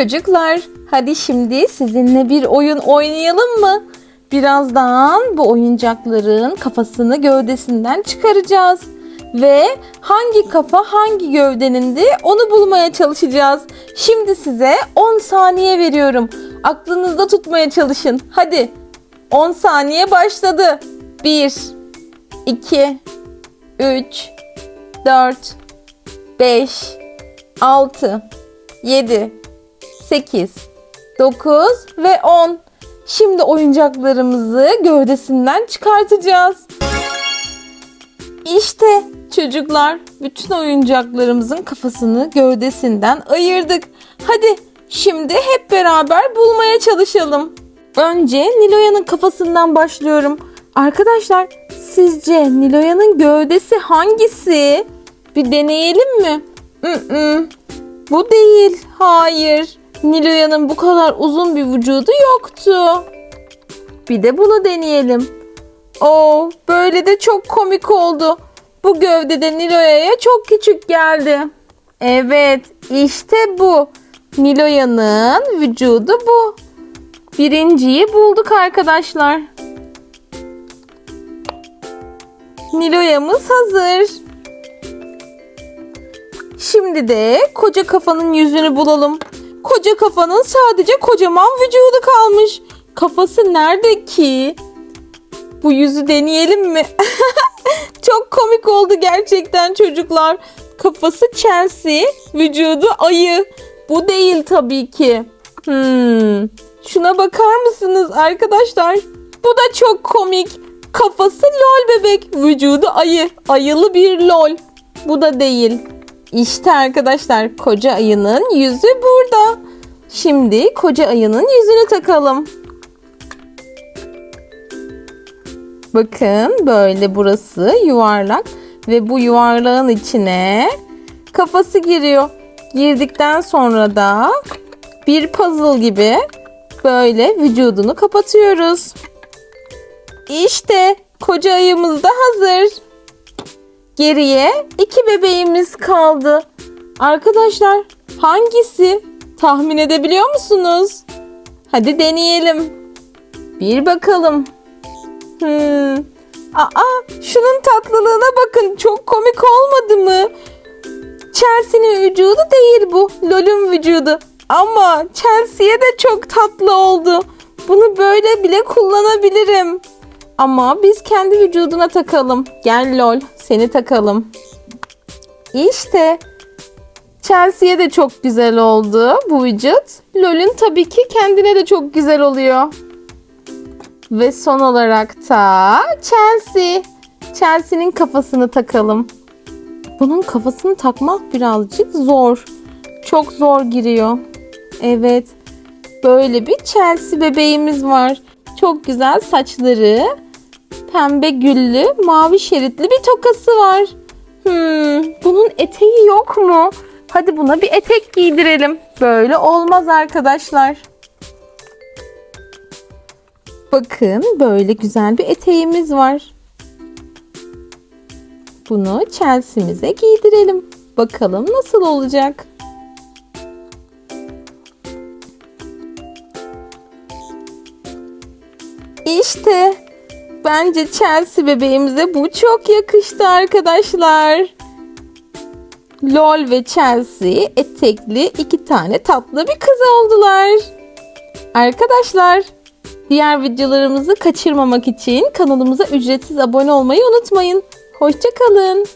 Çocuklar, hadi şimdi sizinle bir oyun oynayalım mı? Birazdan bu oyuncakların kafasını gövdesinden çıkaracağız. Ve hangi kafa hangi gövdenindi onu bulmaya çalışacağız. Şimdi size 10 saniye veriyorum. Aklınızda tutmaya çalışın. Hadi. 10 saniye başladı. 1 2 3 4 5 6 7 8 9 ve 10. Şimdi oyuncaklarımızı gövdesinden çıkartacağız. İşte çocuklar bütün oyuncaklarımızın kafasını gövdesinden ayırdık. Hadi şimdi hep beraber bulmaya çalışalım. Önce Niloya'nın kafasından başlıyorum. Arkadaşlar sizce Niloya'nın gövdesi hangisi? Bir deneyelim mi? Mm-mm. Bu değil. Hayır. Niloya'nın bu kadar uzun bir vücudu yoktu. Bir de bunu deneyelim. Oo, böyle de çok komik oldu. Bu gövdede Niloya'ya çok küçük geldi. Evet, işte bu. Niloya'nın vücudu bu. Birinciyi bulduk arkadaşlar. Niloya'mız hazır. Şimdi de koca kafanın yüzünü bulalım. Koca kafanın sadece kocaman vücudu kalmış. Kafası nerede ki? Bu yüzü deneyelim mi? Çok komik oldu gerçekten çocuklar. Kafası Chelsea, vücudu ayı. Bu değil tabii ki. Hmm. Şuna bakar mısınız arkadaşlar? Bu da çok komik. Kafası lol bebek, vücudu ayı. Ayılı bir lol. Bu da değil. İşte arkadaşlar koca ayının yüzü burada. Şimdi koca ayının yüzünü takalım. Bakın böyle burası yuvarlak ve bu yuvarlağın içine kafası giriyor. Girdikten sonra da bir puzzle gibi böyle vücudunu kapatıyoruz. İşte koca ayımız da hazır. Geriye iki bebeğimiz kaldı. Arkadaşlar hangisi? Tahmin edebiliyor musunuz? Hadi deneyelim. Bir bakalım. Hmm. Aa, şunun tatlılığına bakın. Çok komik olmadı mı? Chelsea'nin vücudu değil bu. Lol'ün vücudu. Ama Chelsea'ye de çok tatlı oldu. Bunu böyle bile kullanabilirim. Ama biz kendi vücuduna takalım. Gel Lol, seni takalım. İşte Chelsea'ye de çok güzel oldu bu vücut. Lol'ün tabii ki kendine de çok güzel oluyor. Ve son olarak da Chelsea. Chelsea'nin kafasını takalım. Bunun kafasını takmak birazcık zor. Çok zor giriyor. Evet. Böyle bir Chelsea bebeğimiz var. Çok güzel saçları, pembe güllü, mavi şeritli bir tokası var. Hmm, bunun eteği yok mu? Hadi buna bir etek giydirelim. Böyle olmaz arkadaşlar. Bakın böyle güzel bir eteğimiz var. Bunu Chelsea'mize giydirelim. Bakalım nasıl olacak? İşte bence Chelsea bebeğimize bu çok yakıştı arkadaşlar. Lol ve Chelsea etekli iki tane tatlı bir kız oldular. Arkadaşlar diğer videolarımızı kaçırmamak için kanalımıza ücretsiz abone olmayı unutmayın. Hoşçakalın.